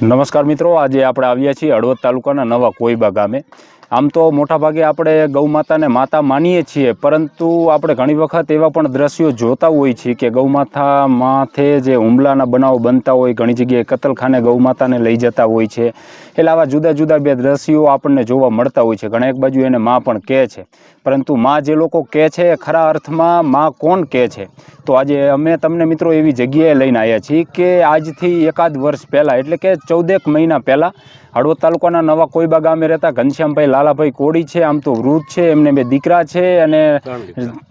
નમસ્કાર મિત્રો, આજે આપણે આવ્યા છીએ હળવદ તાલુકાના નવા કોઈબા ગામે. આમ તો મોટાભાગે આપણે ગૌ માતાને માતા માનીએ છીએ, પરંતુ આપણે ઘણી વખત એવા પણ દ્રશ્યો જોતા હોઈએ છીએ કે ગૌ માતા માથે જે હુમલાના બનાવો બનતા હોય, ઘણી જગ્યાએ કતલખાને ગૌ માતાને લઈ જતા હોય છે. એટલે આવા જુદા જુદા બે દ્રશ્યો આપણને જોવા મળતા હોય છે. ઘણા એક બાજુ એને માં પણ કહે છે. પરંતુ માં જે લોકો કહે છે ખરા અર્થમાં માં કોણ કહે છે? તો આજે અમે તમને મિત્રો એવી જગ્યાએ લઈને આવ્યા છીએ કે આજથી એકાદ વર્ષ પહેલાં એટલે કે ચૌદેક મહિના પહેલાં હળવદ તાલુકાના નવા કોઈબા ગામે રહેતા ઘનશ્યામભાઈ લાલાભાઈ કોડી છે આમ તો વૃદ્ધ છે એમને બે દીકરા છે અને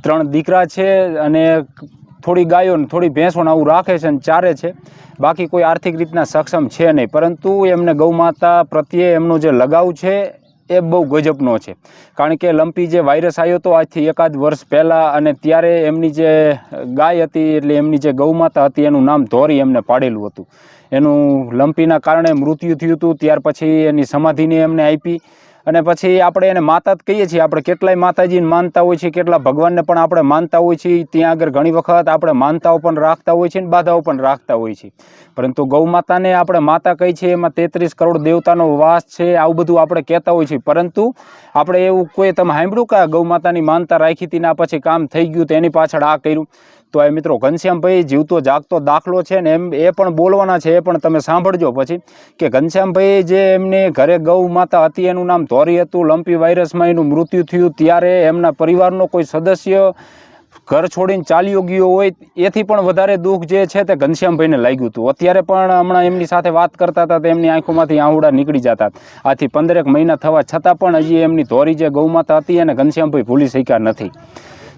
ત્રણ દીકરા. છે અને થોડી ગાયો ને થોડી ભેંસોને આવું રાખે છે અને ચારે છે. બાકી કોઈ આર્થિક રીતના સક્ષમ છે નહીં. પરંતુ એમને ગૌ માતા પ્રત્યે એમનો જે લગાવ છે એ બહુ ગજબનો છે. કારણ કે લંપી જે વાયરસ આવ્યો હતો આજથી એકાદ વર્ષ પહેલાં અને ત્યારે એમની જે ગાય હતી એટલે એમની જે ગૌમાતા હતી એનું નામ ધોરી એમને પાડેલું હતું. એનું લંપીના કારણે મૃત્યુ થયું હતું, ત્યાર પછી એની સમાધિને એમને આપી અને પછી આપણે એને માતા કહીએ છીએ, આપણે કેટલાય માતાજીને માનતા હોય છે કેટલા ભગવાનને પણ આપણે માનતા હોય છીએ, ત્યાં આગળ ઘણી વખત આપણે માનતાઓ પણ રાખતા હોય છીએ અને બાધાઓ પણ રાખતા હોય છે પરંતુ ગૌ માતાને આપણે માતા કહી છે, એમાં તેત્રીસ કરોડ દેવતાનો વાસ છે, આવું બધું આપણે કહેતા હોય છીએ. પરંતુ આપણે એવું કોઈ તમે સાંભળ્યું કે ગૌ માતાની માનતા રાખી હતી ને પછી કામ થઈ ગયું તો એની પાછળ આ કર્યું? તો એ મિત્રો ઘનશ્યામભાઈ જીવતો જાગતો દાખલો છે ને એમ એ પણ બોલવાના છે, એ પણ તમે સાંભળજો પછી. કે ઘનશ્યામભાઈ જે એમને ઘરે ગૌ માતા હતી, એનું નામ ધોરી હતું, લંપી વાયરસમાં એનું મૃત્યુ થયું, ત્યારે એમના પરિવારનો કોઈ સદસ્ય ઘર છોડીને ચાલ્યો ગયો હોય, એથી પણ વધારે દુઃખ જે છે તે ઘનશ્યામભાઈને લાગ્યું હતું. અત્યારે પણ હમણાં એમની સાથે વાત કરતા હતા, તો એમની આંખોમાંથી આહુડા નીકળી જતા. આથી પંદરેક મહિના થવા છતાં પણ હજી એમની ધોરી જે ગૌમાતા હતી, એને ઘનશ્યામભાઈ ભૂલી શક્યા નથી.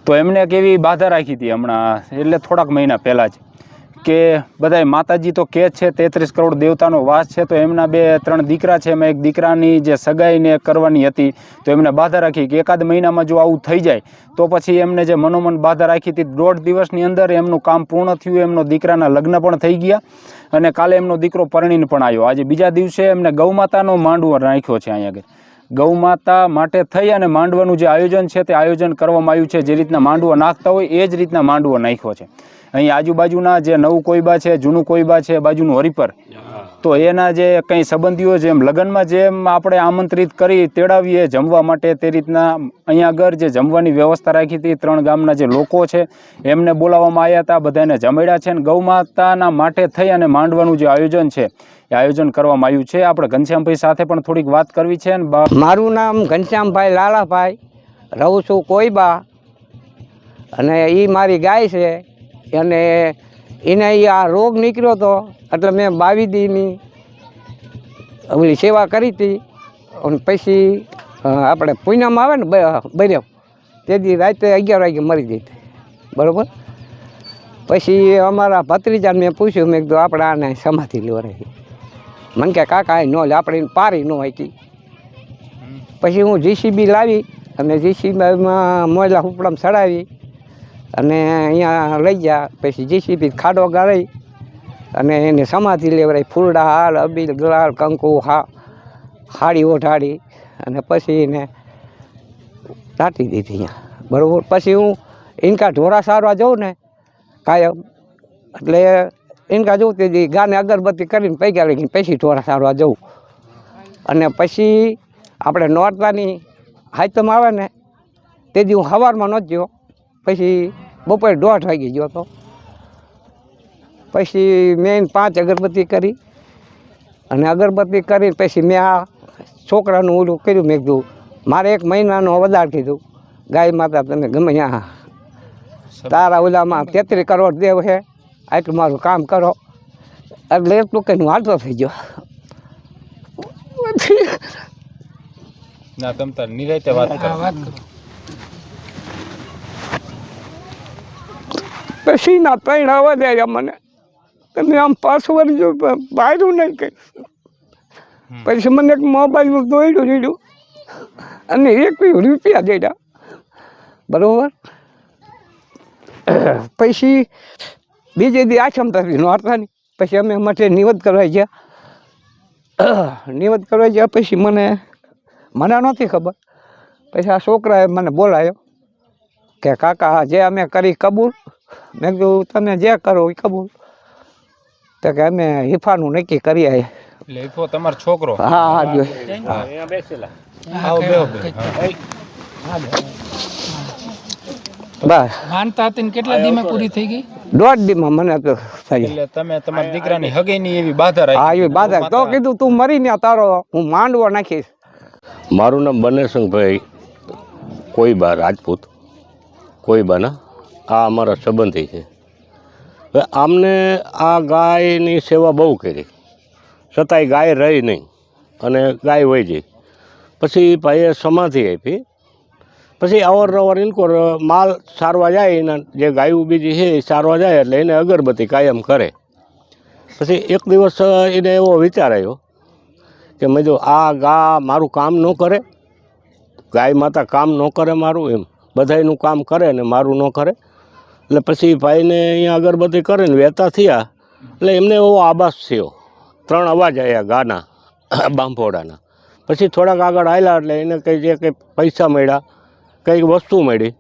તો એમને કેવી બાધા રાખી હતી હમણાં, એટલે થોડાક મહિના પહેલાં જ, કે બધાય માતાજી તો કે છે તેત્રીસ કરોડ દેવતાનો વાસ છે, તો એમના બે ત્રણ દીકરા છે, એમાં એક દીકરાની જે સગાઈને કરવાની હતી, તો એમને બાધા રાખી કે એકાદ મહિનામાં જો આવું થઈ જાય, તો પછી એમને જે મનોમન બાધા રાખી હતી, દોઢ દિવસની અંદર એમનું કામ પૂર્ણ થયું, એમનો દીકરાના લગ્ન પણ થઈ ગયા, અને કાલે એમનો દીકરો પરણીને પણ આવ્યો. આજે બીજા દિવસે એમને ગૌમાતાનો માંડવો રાખ્યો છે અહીંયા આગળ. ગૌ માતા માટે થઈ અને માંડવાનું જે આયોજન છે તે આયોજન કરવામાં આવ્યું છે. જે રીતના માંડવો નાખતા હોય એ જ રીતના માંડવો નાખ્યો છે. અહીં આજુબાજુના જે નવું કોઈબા છે, જૂનું કોઈબા છે બાજુનું હરિપર તો એના જે કંઈ સંબંધીઓ જેમ લગ્નમાં જેમ આપણે આમંત્રિત કરી તેડાવીએ જમવા માટે તે રીતના અહીંયા આગળ જે જમવાની વ્યવસ્થા રાખી હતી ત્રણ ગામના જે લોકો છે, એમને બોલાવવામાં આવ્યા હતા, બધાને જમાડ્યા છે અને ગૌ માતાના માટે થઈ અને માંડવાનું જે આયોજન છે, એ આયોજન કરવામાં આવ્યું છે. આપણે ઘનશ્યામભાઈ સાથે પણ થોડીક વાત કરવી છે મારું નામ ઘનશ્યામભાઈ લાલાભાઈ, રહું છું કોઈબા અને એ મારી ગાય છે અને એને એ આ રોગ નીકળ્યો હતો એટલે મેં બાવી દીની ઓલી સેવા કરી હતી. અને પછી આપણે પૂનામાં આવે ને બર્યો. તેથી રાતે અગિયાર વાગે મરી ગઈ હતી. બરાબર? પછી અમારા ભત્રીજાને મેં પૂછ્યું મેં કીધું આપણે આને સમાધિ લેવા રહી મને કે કાકા એ ન લે આપણે પારી ન હોય પછી હું જીસીબી લાવી અને જીસીબીમાં મોયલા ઉપડામાં ચડાવી. અને અહીંયા લઈ ગયા, પછી જીસીબી ખાડો ગાળી અને એને સમાધિ લેવડાવી ફૂલડા હાલ, અબીલ ગલાળ કંકુ, હા, હાડી ઓઢાડી અને પછી એને દાટી દીધી અહીંયા. બરાબર, પછી હું ઇનકા ઢોરા સારવા જાઉં ને કાયમ, એટલે ઇનકા જોતી હતી ગાને અગરબત્તી કરીને પૈકા લઈને પછી ઢોરા સારવા જવું અને પછી આપણે નોરતાની હાઈતમ આવે ને તેથી હું સવારમાં નહોતો પછી બપોરે દોઢ વાગે ગયો હતો પછી મેં પાંચ અગરબત્તી કરી અને અગરબત્તી કરી પછી મેં આ છોકરાનું ઓલું કર્યું. મેં કીધું મારે એક મહિનાનો વધાર કીધું ગાય માતા તમે ગમે ત્યાં તારા ઓલામાં તેત્રીસ કરોડ દેવ છે આટલું મારું કામ કરો. એટલે એટલું કંઈ હું હાલતો થઈ ગયો. ના તમ તાર નિરાયતે વાત કરો. પછી ના ત્રણ આવવા દે મને. તમે આમ પાસવર્ડ જો પાડ્યું નહીં કંઈ. પછી મને એક મોબાઈલનું દોડ્યું રીડ્યું અને એક રૂપિયા દેડા બરાબર? પછી બીજે દી આશ્રમ તરફી નહોતા નહીં પછી અમે માટે નિવેદ કરવા ગયા. નિવેદ કરવા ગયા પછી મને મને નહોતી ખબર. પછી આ છોકરાએ મને બોલાયો. કે કાકા જે અમે કરી કબૂલ. મેં કીધું તમે જે કરો એ કબૂલ. તો કે અમે હિફાનું નક્કી કરી લેફો તમારો છોકરો. હા હા જો. બેસેલા. આવો બેહો બસ. માનતા હતી કેટલા દીમાં પૂરી થઈ ગઈ? દોઢ દીમાં મને તો થઈ. એટલે તમે તમારા દીકરાની હગેની એવી બાધા રાખી હા એ બાધા. તો કીધું તું મરી ને તારો હું માંડવો નાખીશ. મારું નામ બનેસંગભાઈ કોઈ બા રાજપૂત. કોઈબાના આ અમારા સંબંધી છે. હવે આમને આ ગાયની સેવા બહુ કરી. છતાંય ગાય રહી નહીં અને ગાય વહી જઈ પછી ભાઈએ સમાધિ આપી. પછી અવારનવાર ઇનકોર માલ સારવા જાય એના જે ગાયું બીજી છે એ સારવા જાય એટલે એને અગરબત્તી કાયમ કરે. પછી એક દિવસ એને એવો વિચાર આવ્યો કે મેં જો આ ગા મારું કામ ન કરે, ગાય માતા કામ ન કરે મારું એમ. બધાયનું કામ કરે ને મારું ન કરે. એટલે પછી ભાઈને અહીંયા અગરબત્તી કરે ને વહેતા થયા. એટલે એમને એવો આબાસ થયો. ત્રણ અવાજ આવ્યા ગાના બાંભોડાના. પછી થોડાક આગળ આવ્યા એટલે એને કંઈ જે કંઈ પૈસા મળ્યા કંઈક વસ્તુ મળી.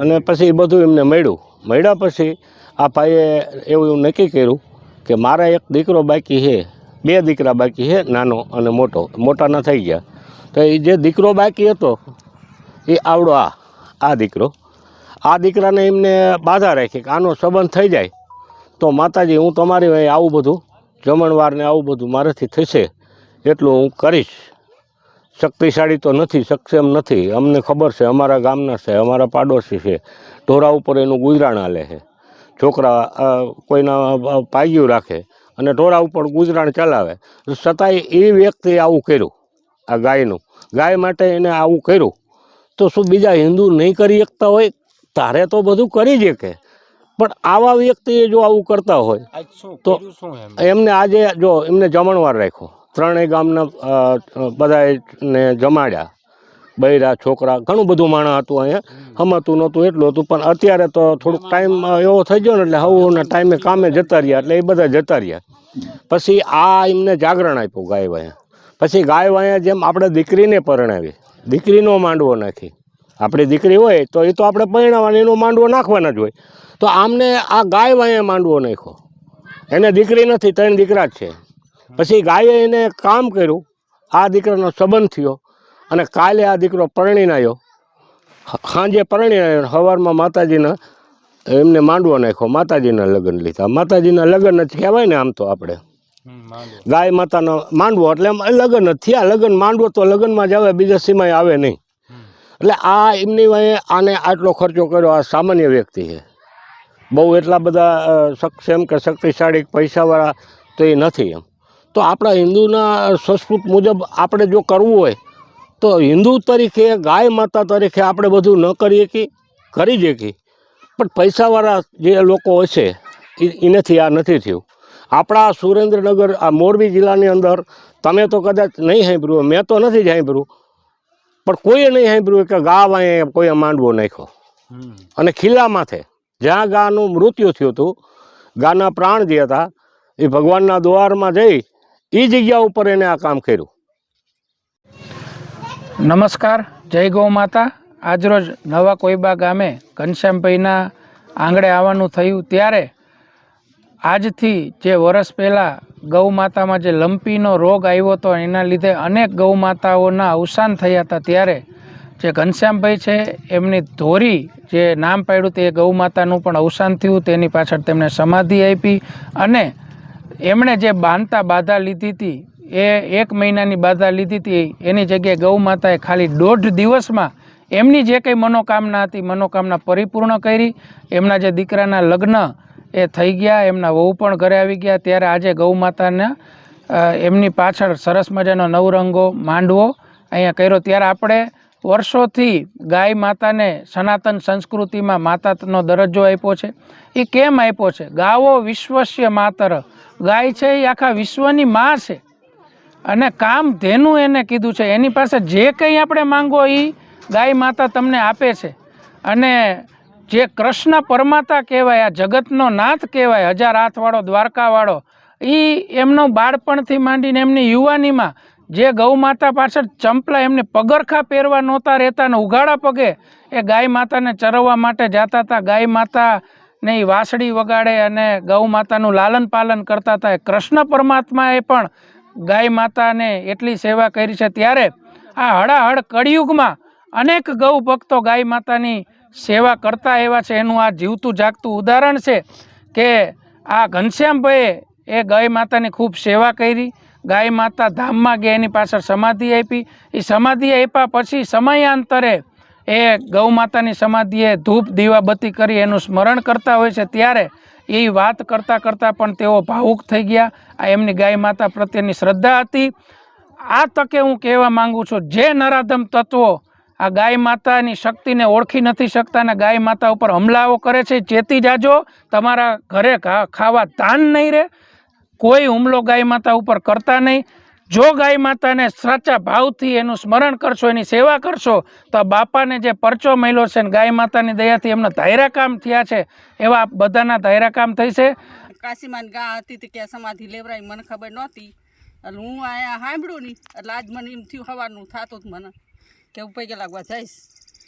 અને પછી એ બધું એમને મળ્યું. મળ્યા પછી આ ભાઈએ એવું એવું નક્કી કર્યું કે મારા એક દીકરો બાકી છે બે દીકરા બાકી છે નાનો અને મોટો. મોટાના થઈ ગયા. તો એ જે દીકરો બાકી હતો એ આવડો આ. આ દીકરો. આ દીકરાને એમને બાધા રાખી કે આનો સંબંધ થઈ જાય તો માતાજી, હું તમારી વાંહે આવું બધું, જમણવારને આવું બધું મારાથી થશે એટલું હું કરીશ. શક્તિશાળી તો નથી, સક્ષમ નથી. અમને ખબર છે, અમારા ગામના છે, અમારા પાડોશી છે. ઢોરા ઉપર એનું ગુજરાણ હાલે છે. છોકરા કોઈના પાગ્યું રાખે અને ઢોરા ઉપર ગુજરાણ ચલાવે. છતાંય એ વ્યક્તિએ આવું કર્યું, આ ગાયનું. ગાય માટે એને આવું કર્યું. તો શું બીજા હિન્દુ નહીં કરી શકતા હોય? તારે તો બધું કરી જ કે પણ આવા વ્યક્તિએ જો આવું કરતા હોય તો- એમને? આજે જો એમને જમણવાર રાખ્યો. ત્રણેય ગામના બધાને જમાડ્યા. બૈરા છોકરા ઘણું બધું માણસ હતું અહીંયા. હમતું નહોતું એટલું હતું પણ અત્યારે તો થોડુંક ટાઈમ એવો થઈ ગયો ને એટલે હવું ટાઈમે કામે જતા રહ્યા એટલે એ બધા જતા રહ્યા. પછી આ એમને જાગરણ આપ્યું ગાય વાયા પછી ગાય વાયા જેમ આપણે દીકરીને પરણાવી દીકરીનો માંડવો નાખી. આપણી દીકરી હોય તો એ તો આપણે પરણાવવાની, એનો માંડવો નાખવાના જ હોય. તો આમને આ ગાય વાયા માંડવો નાખ્યો. એને દીકરી નથી, ત્રણ દીકરા જ છે. પછી ગાયે એને કામ કર્યું. આ દીકરાનો સંબંધ થયો અને કાલે આ દીકરો પરણીને આવ્યો સાંજે પરણીને આવ્યો સવારમાં માતાજીના એમને માંડવો નાખ્યો. માતાજીના લગ્ન લીધા. માતાજીના લગ્ન જ કહેવાય ને આમ તો આપણે. ગાય માતાનો માંડવો એટલે એમ લગ્ન થયા. લગ્ન માંડવો તો લગ્નમાં જ આવે બીજા સીમાય આવે નહીં. એટલે આ એમની વાંહે આને આટલો ખર્ચો કર્યો આ સામાન્ય વ્યક્તિ છે. બહુ એટલા બધા સક્ષમ કે શક્તિશાળી પૈસાવાળા તો એ નથી એમ. તો આપણા હિન્દુના સંસ્કૃત મુજબ આપણે જો કરવું હોય તો હિન્દુ તરીકે ગાય માતા તરીકે આપણે બધું ન કરી કે કરી શકીએ. પણ પૈસાવાળા જે લોકો હશે એ એનાથી આ નથી થયું. આપણા સુરેન્દ્રનગર આ મોરબી જિલ્લાની અંદર તમે તો કદાચ નહીં સાંભળ્યું મેં તો નથી જ સાંભળ્યું પણ કોઈએ નહીં સાંભળ્યું કે ગા વાંએ કોઈએ માંડવો નાખ્યો. અને ખીલા માથે જ્યાં ગાનું મૃત્યુ થયું હતું ગાના પ્રાણ જે હતા એ ભગવાનના દ્વારમાં જઈ એ જગ્યા ઉપર એને આ કામ કર્યું. નમસ્કાર જય ગૌ માતા. આજરોજ નવા કોઈબા ગામે ઘનશ્યામભાઈના આંગણે આવવાનું થયું ત્યારે આજથી જે વર્ષ પહેલાં ગૌ માતામાં જે લંપીનો રોગ આવ્યો હતો, એના લીધે અનેક ગૌ માતાઓના અવસાન થયા હતા. ત્યારે જે ઘનશ્યામભાઈ છે, એમની ધોરી જે નામ પાડ્યું તે ગૌ માતાનું પણ અવસાન થયું. તેની પાછળ તેમણે સમાધિ આપી અને એમણે જે બાંધતા બાધા લીધી હતી, એ એક મહિનાની બાધા લીધી હતી. એની જગ્યાએ ગૌ માતાએ ખાલી દોઢ દિવસમાં એમની જે કંઈ મનોકામના હતી, મનોકામના પરિપૂર્ણ કરી. એમના જે દીકરાના લગ્ન એ થઈ ગયા, એમના વહુ પણ ઘરે આવી ગયા. ત્યારે આજે ગૌ માતાને એમની પાછળ સરસ મજાનો નવરંગો, માંડવો અહીંયા કર્યો. ત્યારે આપણે વર્ષોથી ગાય માતાને સનાતન સંસ્કૃતિમાં માતાનો દરજ્જો આપ્યો છે. એ કેમ આપ્યો છે? ગાવો વિશ્વસ્ય માતર. ગાય છે એ આખા વિશ્વની માં છે. અને કામ ધેનું એને કીધું છે. એની પાસે જે કંઈ આપણે માંગો એ ગાય માતા તમને આપે છે. અને જે કૃષ્ણ પરમાતા કહેવાય, આ જગતનો નાથ કહેવાય, હજાર હાથવાળો, દ્વારકાવાળો એ એમનો બાળપણથી માંડીને એમની યુવાનીમાં જે ગૌ માતા પાછળ ચંપલા એમને પગરખા પહેરવા નહોતા રહેતા ને ઉઘાડા પગે એ ગાય માતાને ચરવવા માટે જતા હતા ગાય માતા ને ઈ વાંસળી વગાડે અને ગૌ માતાનું લાલન પાલન કરતા હતા એ કૃષ્ણ પરમાત્માએ પણ ગાય માતાને એટલી સેવા કરી છે. ત્યારે આ હળાહળ કળિયુગમાં અનેક ગૌ ભક્તો ગાય માતાની સેવા કરતા એવા છે. એનું આ જીવતું જાગતું ઉદાહરણ છે કે આ ઘનશ્યામભાઈએ એ ગાય માતાની ખૂબ સેવા કરી. ગાય માતા ધામમાં ગયા, એની પાછળ સમાધિ આપી. એ સમાધિ આપ્યા પછી સમયાંતરે એ ગૌ માતાની સમાધિએ ધૂપ દીવાબત્તી કરી એનું સ્મરણ કરતા હોય છે. ત્યારે એ વાત કરતાં કરતાં પણ તેઓ ભાવુક થઈ ગયા. આ એમની ગાય માતા પ્રત્યેની શ્રદ્ધા હતી. આ તકે હું કહેવા માંગુ છું, જે નરાધમ તત્વો આ ગાય માતાની શક્તિને ઓળખી નથી શકતા અને ગાય માતા ઉપર હુમલાઓ કરે છે, ચેતી જાજો, તમારા ઘરે ખાવા તાન નહીં રહે, કોઈ હુમલો ગાય માતા ઉપર કરતા નહીં. જો ગાય માતાને સાચા ભાવથી એનું સ્મરણ કરશો, એની સેવા કરશો, તો બાપાને જે પરચો મળ્યો છે ને ગાય માતાની દયાથી એમના ધાયરા કામ થયા છે, એવા બધાના ધાયરા કામ થઈ છે. કાશીમાન ગા હતી તો ક્યાં સમાધિ લેવરાય, મને ખબર નહોતી. એટલે હું આયા સાંભળ્યું નહીં, એટલે આજ મને એમ થયું હવાનું થતું જ મને. કે ઉપર લાગવા જઈશ